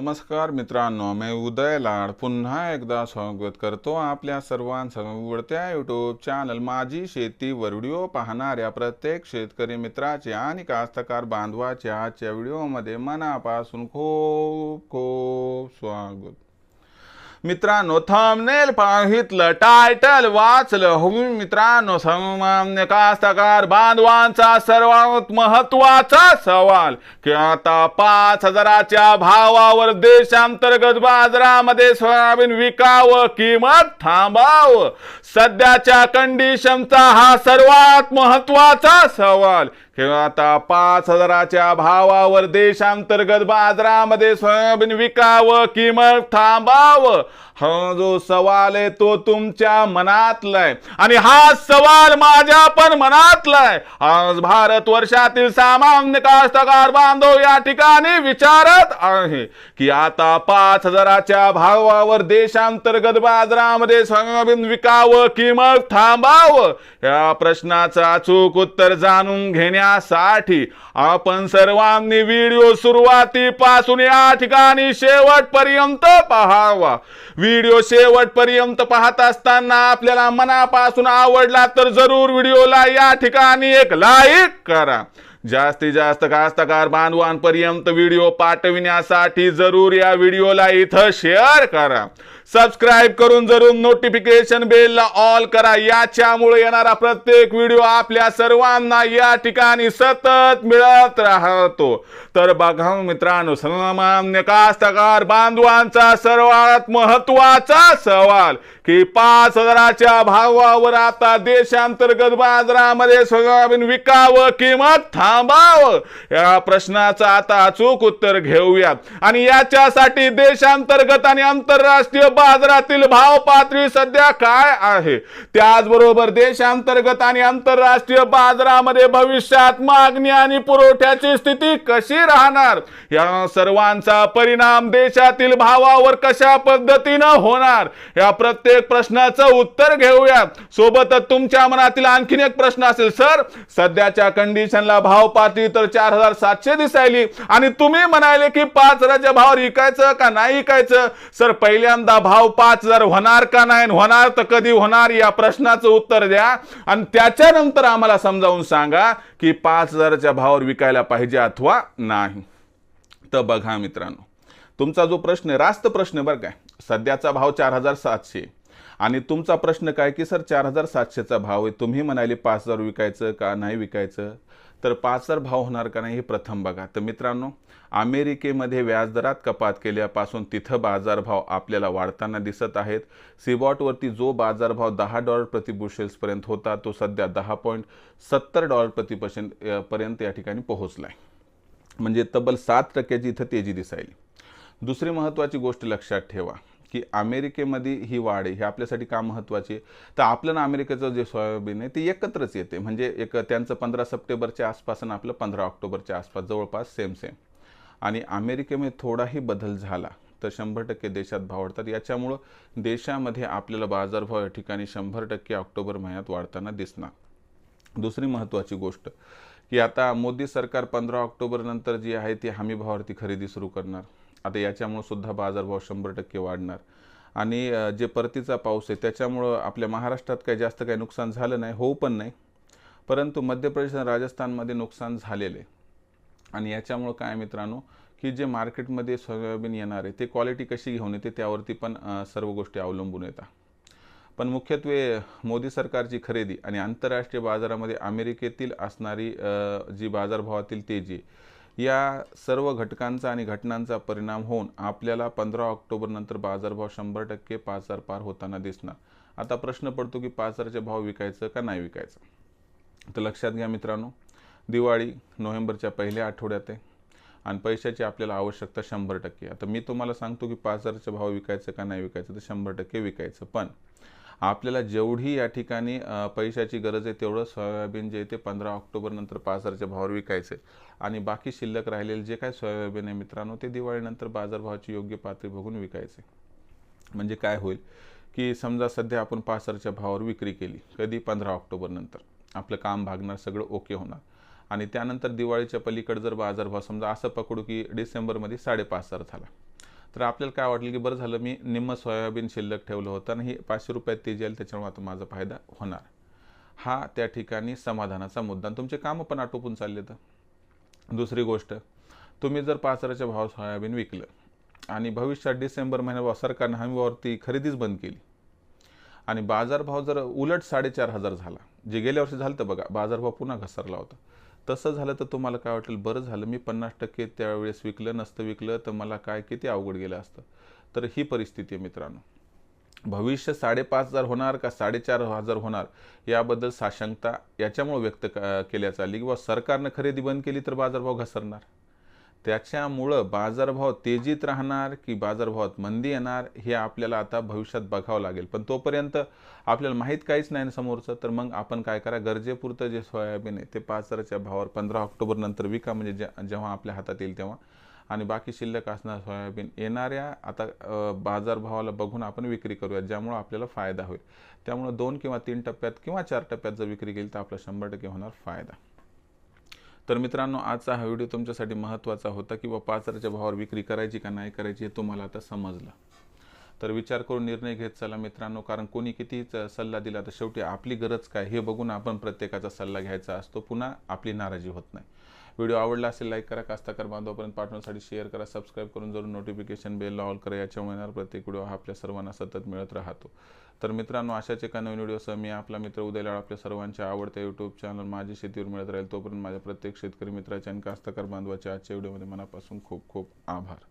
नमस्कार मित्रांनो मी उदय लाड. पुन्हा एकदा स्वागत करतो आपल्या सर्वांसमोरत्या यूट्यूब चॅनल माझी शेती वर व्हिडिओ पाहणाऱ्या प्रत्येक शेतकरी मित्राचे आणि कास्तकार बांधवाच्या आजच्या व्हिडिओमध्ये मनापासून खूप खूप स्वागत. मित्रांनो थंबनेल पाहितलं टायटल वाचलं. हो मित्रांनो सामान्य कास्तकार बांधवांचा सर्वात महत्त्वाचा सवाल की आता पाच हजाराच्या भावावर देशांतर्गत बाजारामध्ये सोयाबीन विकावं किंमत थांबावं? सध्याच्या कंडिशनचा हा सर्वात महत्त्वाचा सवाल किंवा आता पाच हजाराच्या भावावर देशांतर्गत बाजारामध्ये सोयाबीन विकावं किंमत थांबावं? हा जो सवाल आहे तो तुमच्या मनातला आहे आणि हा सवाल माझ्या पण मनातला आहे आज भारत वर्षातील सामान्य कास्तकार बांधव या ठिकाणी विचारत आहे की आता पाच हजाराच्या भावावर देशांतर्गत बाजारामध्ये सोयाबीन विकावं किंमत थांबावं? या प्रश्नाचं अचूक उत्तर जाणून घेण्या करण्यासाठी आपण सर्वांनी व्हिडिओ सुरुवातीपासून या ठिकाणी शेवटपर्यंत पहावा. व्हिडिओ शेवटपर्यंत पाहत असताना आपल्याला मनापासून आवडला तर जरूर व्हिडिओला या ठिकाणी एक लाईक करा. जास्तीत जास्त कास्तकार बांधवांपर्यंत व्हिडिओ पाठविण्यासाठी जरूर या व्हिडिओला इथं शेअर करा. सबस्क्राईब करून जरूर नोटिफिकेशन बेलला ऑल करा. याच्यामुळे येणारा प्रत्येक व्हिडिओ आपल्या सर्वांना या ठिकाणी सतत मिळत राहतो. तर बघा हो मित्रांनो सन्मान्य कास्तकार बांधवांचा सर्वात महत्त्वाचा सवाल की पाच हजाराच्या भावावर आता देशांतर्गत बाजारामध्ये सोयाबीन विकावं किंमत थांबावं? या प्रश्नाचं आता अचूक उत्तर घेऊयात. आणि याच्यासाठी देशांतर्गत आणि आंतरराष्ट्रीय बाजारातील भाव पातळी सध्या काय आहे? त्याचबरोबर देशांतर्गत आणि आंतरराष्ट्रीय बाजारामध्ये भविष्यात मागणी आणि पुरवठ्याची स्थिती कशी राहणार? या सर्वांचा परिणाम देशातील भावावर कशा पद्धतीनं होणार? या प्रत्येक प्रश्नाचं उत्तर घेऊयात सोबतच तुमच्या मनातील आणखीन एक प्रश्न असेल सर सध्याच्या कंडिशनला भाव पातळी तर चार हजार सातशे दिसायली आणि तुम्ही म्हणाले की पाच राज्य भावावर इकायचं का नाही इकायचं सर पहिल्यांदा भाव पाच हजार होणार का नाही आणि होणार तर कधी होणार या प्रश्नाचं उत्तर द्या. आणि त्याच्यानंतर आम्हाला समजावून सांगा की पाच हजाराच्या भावावर विकायला पाहिजे अथवा नाही. तर बघा मित्रांनो तुमचा जो प्रश्न आहे रास्त प्रश्न बरं काय सध्याचा भाव चार हजार सातशे आणि तुमचा प्रश्न काय की सर चार हजार सातशेचा भाव आहे. तुम्ही म्हणाले पाच हजार विकायचं का नाही विकायचं? तर पाचर भाव होणार का नाही हे प्रथम बघा. तर मित्रांनो अमेरिकेमध्ये व्याजदरात कपात केल्यापासून तिथं बाजारभाव आपल्याला वाढताना दिसत आहेत. सिबॉटवरती जो बाजारभाव दहा डॉलर प्रति बुशेल्सपर्यंत होता तो सध्या दहा पॉईंट सत्तर डॉलर प्रति पर्सेंट पर्यंत या ठिकाणी पोहोचला आहे म्हणजे तब्बल सात टक्क्याची इथं तेजी दिसायली. दुसरी महत्त्वाची गोष्ट लक्षात ठेवा. की अमेरिकेमध्ये ही वाढ आहे हे आपल्यासाठी का महत्त्वाची आहे? तर आपलं ना अमेरिकेचं जे सोयाबीन आहे ते एकत्रच येते. म्हणजे एक त्यांचं पंधरा सप्टेंबरच्या आसपास आणि आपलं पंधरा ऑक्टोबरच्या आसपास जवळपास सेम सेम आणि अमेरिकेमध्ये थोडाही बदल झाला तर शंभर टक्के देशात भाव वाढतात. याच्यामुळं देशामध्ये आपल्याला बाजारभाव या ठिकाणी शंभर टक्के ऑक्टोबर महिन्यात वाढताना दिसणार. दुसरी महत्त्वाची गोष्ट की आता मोदी सरकार पंधरा ऑक्टोबरनंतर जी आहे ती हमी भावावरती खरेदी सुरू करणार. आता याच्यामुळं सुद्धा बाजारभाव शंभर टक्के वाढणार. आणि जे परतीचा पाऊस आहे त्याच्यामुळं आपल्या महाराष्ट्रात काही जास्त काही नुकसान झालं नाही होऊ पण नाही. परंतु मध्य प्रदेश आणि राजस्थानमध्ये नुकसान झालेले आणि याच्यामुळं काय मित्रांनो की जे मार्केटमध्ये सोयाबीन येणार आहे ते क्वालिटी कशी घेऊन येते त्यावरती पण सर्व गोष्टी अवलंबून येतात. पण मुख्यत्वे मोदी सरकारची खरेदी आणि आंतरराष्ट्रीय बाजारामध्ये अमेरिकेतील असणारी जी बाजारभावातील तेजी या सर्व घटकांचा आणि घटनांचा परिणाम होऊन आपल्याला पंधरा ऑक्टोबरनंतर बाजारभाव शंभर टक्के पाच हजार पार होताना दिसणार. आता प्रश्न पडतो की पाच हजारचे भाव विकायचं का नाही विकायचं? तर लक्षात घ्या मित्रांनो दिवाळी नोव्हेंबरच्या पहिल्या आठवड्यात आहे आणि पैशाची आपल्याला आवश्यकता शंभर टक्के. आता मी तुम्हाला सांगतो की पाच हजारचे भाव विकायचं का नाही विकायचं तर शंभर टक्के विकायचं. पण आपल्याला जेवढी या ठिकाणी पैशाची गरज आहे तेवढं सोयाबीन जे आहे ते पंधरा ऑक्टोबरनंतर पाच हजारच्या भावावर विकायचे. आणि बाकी शिल्लक राहिलेले जे काय सोयाबीन आहे मित्रांनो ते दिवाळीनंतर बाजारभावाची योग्य पातळी बघून विकायचे. म्हणजे काय होईल की समजा सध्या आपण पाच हजारच्या भावावर विक्री केली कधी पंधरा ऑक्टोबरनंतर आपलं काम भागणार सगळं ओके होणार. आणि त्यानंतर दिवाळीच्या पलीकडे जर बाजारभाव समजा असं पकडू की डिसेंबरमध्ये साडेपाच हजार झाला. तर आपल्याला काय वाटलं की बरं झालं मी निम्म सोयाबीन शिल्लक ठेवलं होतं आणि ही पाचशे रुपयात तेजी जाईल त्याच्यामुळे आता माझा फायदा होणार. हा त्या ठिकाणी समाधानाचा मुद्दा. तुमचे कामं पण आटोपून चालले तर. दुसरी गोष्ट तुम्ही जर पाच हजाराच्या भाव सोयाबीन विकलं आणि भविष्यात डिसेंबर महिन्याभाव सरकारनं हमीवरती खरेदीच बंद केली आणि बाजारभाव जर उलट साडेचार हजार झाला जे गेल्या वर्षी झालं तर बघा बाजारभाव पुन्हा घसरला होता. तसं झालं तर तुम्हाला काय वाटेल? बरं झालं. मी पन्नास टक्के त्यावेळेस विकलं नसतं विकलं तर मला काय किती अवघड गेलं असतं? तर ही परिस्थिती आहे मित्रांनो. भविष्य साडेपाच हजार होणार का साडेचार हजार होणार? याबद्दल साशंकता याच्यामुळे व्यक्त क- केल्या चालली. किंवा सरकारनं खरेदी बंद केली तर बाजारभाव घसरणार. त्याच्यामुळं बाजारभाव तेजीत राहणार की बाजारभावात मंदी येणार हे आपल्याला आता भविष्यात बघावं लागेल. पण तोपर्यंत आपल्याला माहीत काहीच नाही ना समोरचं तर मग आपण काय करा गरजेपुरतं जे सोयाबीन आहे ते पाच हजाराच्या भावावर पंधरा ऑक्टोबर नंतर विका म्हणजे जे- जेव्हा आपल्या हातात येईल तेव्हा. आणि बाकी शिल्लक असणार सोयाबीन येणाऱ्या आता बाजारभावाला बघून आपण विक्री करूया ज्यामुळं आपल्याला फायदा होईल. त्यामुळं दोन किंवा तीन टप्प्यात किंवा चार टप्प्यात जर विक्री केली तर आपला शंभर टक्के होणार फायदा. तर मित्रांनो आजचा हा व्हिडिओ तुमच्यासाठी महत्त्वाचा होता किंवा पाच हजाराच्या भावावर विक्री करायची का नाही करायची हे तुम्हाला आता समजलं. तर विचार करून निर्णय घेत चला मित्रांनो कारण कोणी किती सल्ला दिला तर शेवटी आपली गरज काय हे बघून आपण प्रत्येकाचा सल्ला घ्यायचा असतो. पुन्हा आपली नाराजी होत नाही. व्हिडिओ आवडला असेल लाईक करा कास्ताकार बांधवापर्यंत पाठवण्यासाठी शेअर करा सबस्क्राईब करून जरूर नोटिफिकेशन बेल ऑल करा. याच्या येणार प्रत्येक व्हिडिओ हा आपल्या सर्वांना सतत मिळत राहतो. तर मित्रांनो अशाच एका नवीन व्हिडिओसह मी आपला मित्र उद्याला आपल्या सर्वांच्या आवडत्या यूट्यूब चॅनल माझी शेतीवर मिळत राहील. तोपर्यंत माझ्या प्रत्येक शेतकरी मित्राच्या आणि कास्तकार बांधवाच्या आजच्या व्हिडिओमध्ये मनापासून खूप खूप आभार.